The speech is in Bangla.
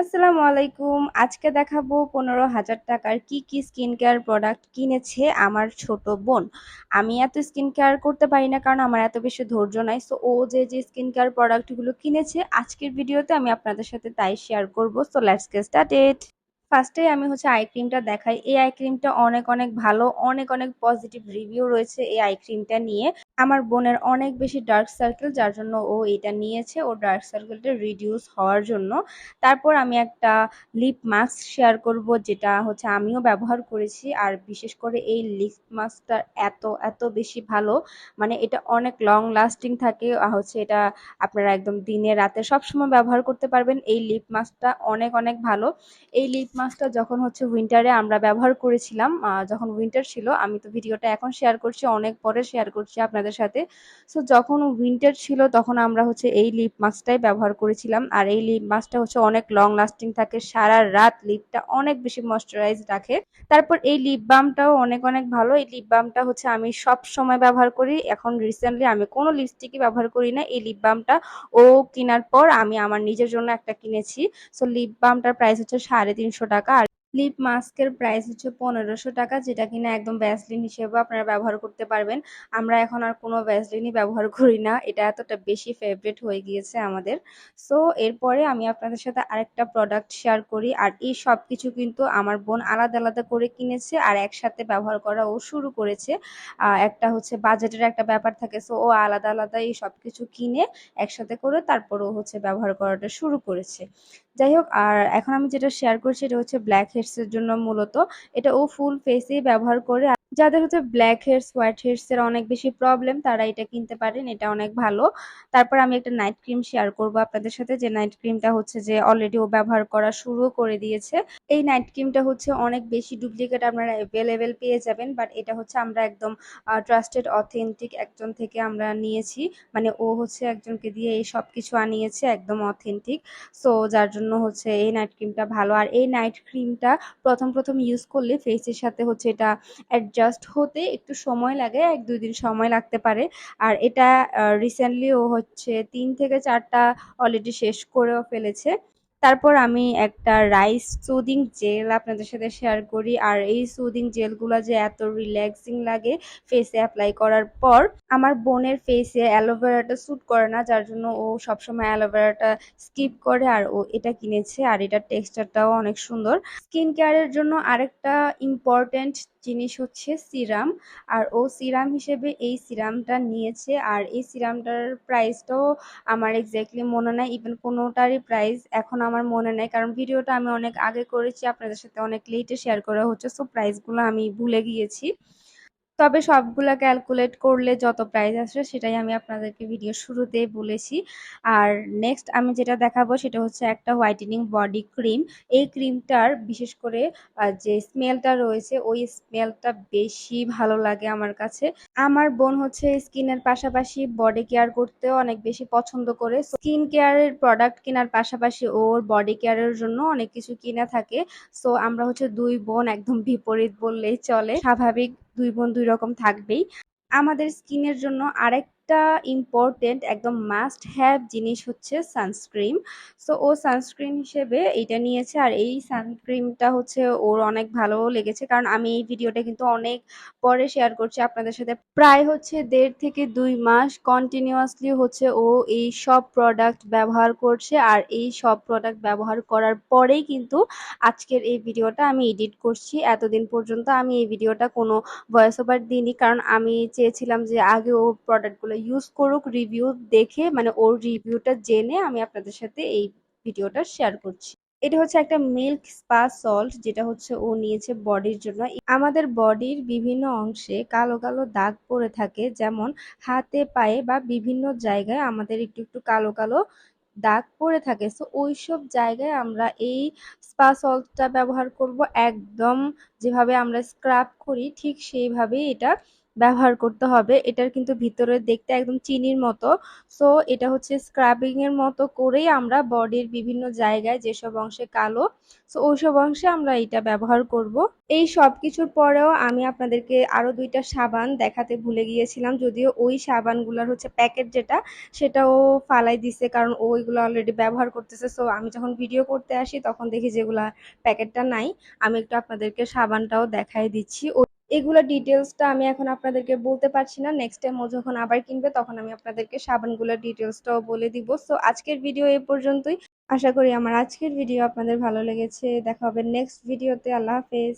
আসসালামু আলাইকুম। আজকে দেখাবো পনেরো হাজার টাকার কি কি স্কিন কেয়ার প্রোডাক্ট কিনেছে আমার ছোট বোন। আমি এত স্কিন কেয়ার করতে পারি না কারণ আমার এত বেশি ধৈর্য নাই। সো ও যে যে স্কিন কেয়ার প্রোডাক্টগুলো কিনেছে, আজকের ভিডিওতে আমি আপনাদের সাথে তাই শেয়ার করব। সো লেটস গেট স্টার্টেড ফার্স্টে আমি হচ্ছে আই ক্রিমটা দেখাই। এই আই ক্রিমটা অনেক অনেক ভালো, অনেক অনেক পজিটিভ রিভিউ রয়েছে এই আই ক্রিমটা নিয়ে। আমার বোনের অনেক বেশি ডার্ক সার্কেল যার জন্য ও এটা নিয়েছে। ও ডার্ক সার্কেলটা রিডিউস হওয়ার জন্য। তারপর আমি একটা লিপ মাস্ক শেয়ার করব, যেটা হচ্ছে আমিও ব্যবহার করেছি। আর বিশেষ করে এই লিপ মাস্কটা এত এত বেশি ভালো। মানে এটা অনেক লং লাস্টিং থাকে। হচ্ছে এটা আপনারা একদম দিনে, রাতে সবসময় ব্যবহার করতে পারবেন। এই লিপ মাস্কটা অনেক অনেক ভালো। এই লিপ মাস্কটা যখন হচ্ছে উইন্টারে আমরা ব্যবহার করেছিলাম যখন উইন্টার ছিল, আমি তো ভিডিওটা এখন শেয়ার করছি, অনেক পরে শেয়ার করছি আপনাদের সাথে। সো যখন উইন্টার ছিল, তখন আমরা হচ্ছে এই লিপ মাস্কটাই ব্যবহার করেছিলাম। আর এই লিপ মাস্কটা হচ্ছে অনেক লং লাস্টিং থাকে, সারা রাত লিপটা অনেক বেশি ময়শ্চারাইজ রাখে। তারপর এই লিপ বামটাও অনেক অনেক ভালো। এই লিপ বামটা হচ্ছে আমি সব সময় ব্যবহার করি। এখন রিসেন্টলি আমি কোনো লিপস্টিকই ব্যবহার করি না। এই লিপ বামটা ও কেনার পর আমি আমার নিজের জন্য একটা কিনেছি। সো লিপ বামটার প্রাইস হচ্ছে সাড়ে তিনশো টাকা আর লিপ মাস্কের প্রাইস হচ্ছে পনেরোশো টাকা, যেটা কিনা একদম ভ্যাসলিন হিসেবে আপনারা ব্যবহার করতে পারবেন। আমরা এখন আর কোনো ভ্যাসলিনই ব্যবহার করি না, এটা এতটা বেশি ফেভারিট হয়ে গিয়েছে আমাদের। সো এরপরে আমি আপনাদের সাথে আরেকটা প্রোডাক্ট শেয়ার করি, আর এই সব কিছু কিন্তু আমার বোন আলাদা আলাদা করে কিনেছে আর একসাথে ব্যবহার করা ও শুরু করেছে। একটা হচ্ছে বাজেটের একটা ব্যাপার থাকে সো ও আলাদা আলাদা এই সব কিছু কিনে একসাথে করে তারপর ও হচ্ছে ব্যবহার করাটা শুরু করেছে। যাই হোক আর এখন আমি যেটা শেয়ার করছি, এটা হচ্ছে ব্ল্যাক হেডসের জন্য মূলত। এটা ও ফুল ফেসেই ব্যবহার করে যাদের হচ্ছে ব্ল্যাক হেয়ারস হোয়াইট হেয়ারস এর অনেক বেশি প্রবলেম তারা এটা কিনতে পারেন, এটা অনেক ভালো। তারপর আমি একটা নাইট ক্রিম শেয়ার করব আপনাদের সাথে, যে নাইট ক্রিমটা হচ্ছে যে অলরেডি ও ব্যবহার করা শুরু করে দিয়েছে। এই নাইট ক্রিমটা হচ্ছে অনেক বেশি ডুপ্লিকেট আপনারা অ্যাভেলেবেল পেয়ে যাবেন বাট এটা হচ্ছে আমরা একদম ট্রাস্টেড অথেন্টিক একজন থেকে আমরা নিয়েছি। মানে ও হচ্ছে একজনকে দিয়ে এই সব কিছু আনিয়েছে, একদম অথেন্টিক সো যার জন্য হচ্ছে এই নাইট ক্রিমটা ভালো। আর এই নাইট ক্রিমটা প্রথম প্রথম ইউজ করলে ফেসের সাথে হচ্ছে এটা অ্যাডজাস্ট হতে একটু সময় লাগে, এক দুই দিন সময় লাগতে পারে। আর এটা রিসেন্টলি ও হচ্ছে তিন থেকে চারটা অলরেডি শেষ করেও ফেলেছে। তারপর আমি একটা রাইস সুদিং জেল আপনাদের সাথে শেয়ার করি। আর এই সুদিং জেলগুলো যে এত রিল্যাক্সিং লাগে ফেসে অ্যাপ্লাই করার পর, আমার বোনের ফেসে অ্যালোভেরাটা স্যুট করে না, যার জন্য ও সবসময় অ্যালোভেরাটা স্কিপ করে আর ও এটা কিনেছে। আর এটার টেক্সচারটাও অনেক সুন্দর। স্কিন কেয়ারের জন্য আরেকটা ইম্পর্টেন্ট জিনিস হচ্ছে সিরাম, আর ও সিরাম হিসেবে এই সিরামটা নিয়েছে, আর এই সিরামটার প্রাইসটাও আমার এক্স্যাক্টলি মনে নাই ইভেন কোনোটারই প্রাইস এখন আমার মনে নেই, কারণ ভিডিওটা আমি অনেক আগে করেছি, আপনাদের সাথে অনেক লেটে শেয়ার করা হচ্ছে সো প্রাইসগুলো আমি ভুলে গিয়েছি। তবে সবগুলা ক্যালকুলেট করলে যত প্রাইস আসবে সেটাই আমি আপনাদেরকে ভিডিও শুরুতেই বলেছি। আর নেক্সট আমি যেটা দেখাবো সেটা হচ্ছে একটা হোয়াইটেনিং বডি ক্রিম এই ক্রিমটার বিশেষ করে যে স্মেলটা রয়েছে, ওই স্মেলটা বেশি ভালো লাগে আমার কাছে। আমার বোন হচ্ছে স্কিনের পাশাপাশি বডি কেয়ার করতেও অনেক বেশি পছন্দ করে। স্কিন কেয়ারের প্রোডাক্ট কেনার পাশাপাশি ওর বডি কেয়ারের জন্য অনেক কিছু কিনে থাকে। সো আমরা হচ্ছে দুই বোন একদম বিপরীত বললেই চলে। স্বাভাবিক দুই বোন দুই রকম থাকবেই। আমাদের স্কিনের জন্য আরেক একটা ইম্পর্টেন্ট একদম মাস্ট হ্যাভ জিনিস হচ্ছে সানস্ক্রিন সো ও সানস্ক্রিন হিসেবে এইটা নিয়েছে, আর এই সানস্ক্রিনটা হচ্ছে ওর অনেক ভালো লেগেছে। কারণ আমি এই ভিডিওটা কিন্তু অনেক পরে শেয়ার করছি আপনাদের সাথে। প্রায় হচ্ছে দেড় থেকে দুই মাস কন্টিনিউয়াসলি হচ্ছে ও এই সব প্রোডাক্ট ব্যবহার করছে, আর এই সব প্রোডাক্ট ব্যবহার করার পরেই কিন্তু আজকের এই ভিডিওটা আমি এডিট করছি। এতদিন পর্যন্ত আমি এই ভিডিওটা কোনো ভয়েস ওভার দিইনি, কারণ আমি চেয়েছিলাম যে আগে ও প্রোডাক্টগুলো ইউজ করুক রিভিউ দেখে মানে ওর রিভিউটা জেনে আমি আপনাদের সাথে এই ভিডিওটা শেয়ার করছি। এটা হচ্ছে একটা মিল্ক স্পা সল্ট যেটা হচ্ছে ও নিয়েছে বডির জন্য। আমাদের বডির বিভিন্ন অংশে কালো কালো দাগ পড়ে থাকে, যেমন হাতে, পায়ে বা বিভিন্ন জায়গায় আমাদের একটু একটু কালো কালো দাগ পড়ে থাকে। সো ওই সব জায়গায় আমরা এই স্পা সল্টটা ব্যবহার করব। একদম যেভাবে আমরা স্ক্রাব করি, ঠিক সেইভাবেই এটা ব্যবহার করতে হবে। এটার কিন্তু ভিতরে দেখতে একদম চিনির মতো। সো এটা হচ্ছে স্ক্রাবিং এর মতো করেই আমরা বডির বিভিন্ন জায়গায় যেসব অংশে কালো সো ওইসব অংশে আমরা এটা ব্যবহার করব। এই সব কিছুর পরেও আমি আপনাদেরকে আরও দুইটা সাবান দেখাতে ভুলে গিয়েছিলাম, যদিও ওই সাবানগুলোর হচ্ছে প্যাকেট যেটা, সেটাও ফালাই দিছে কারণ ওইগুলো অলরেডি ব্যবহার করতেছে। সো আমি যখন ভিডিও করতে আসি, তখন দেখি যেগুলা প্যাকেটটা নাই। আমি একটু আপনাদেরকে সাবানটাও দেখাই দিচ্ছি। এগুলো ডিটেলসটা আমি এখন আপনাদেরকে বলতে পারছি না। নেক্সট টাইম ও যখন আবার কিনবে, তখন আমি আপনাদেরকে সাবানগুলোর ডিটেলসটাও বলে দিব। সো আজকের ভিডিও এ পর্যন্তই। আশা করি আমার আজকের ভিডিও আপনাদের ভালো লেগেছে। দেখা হবে নেক্সট ভিডিওতে আল্লাহ হাফেজ।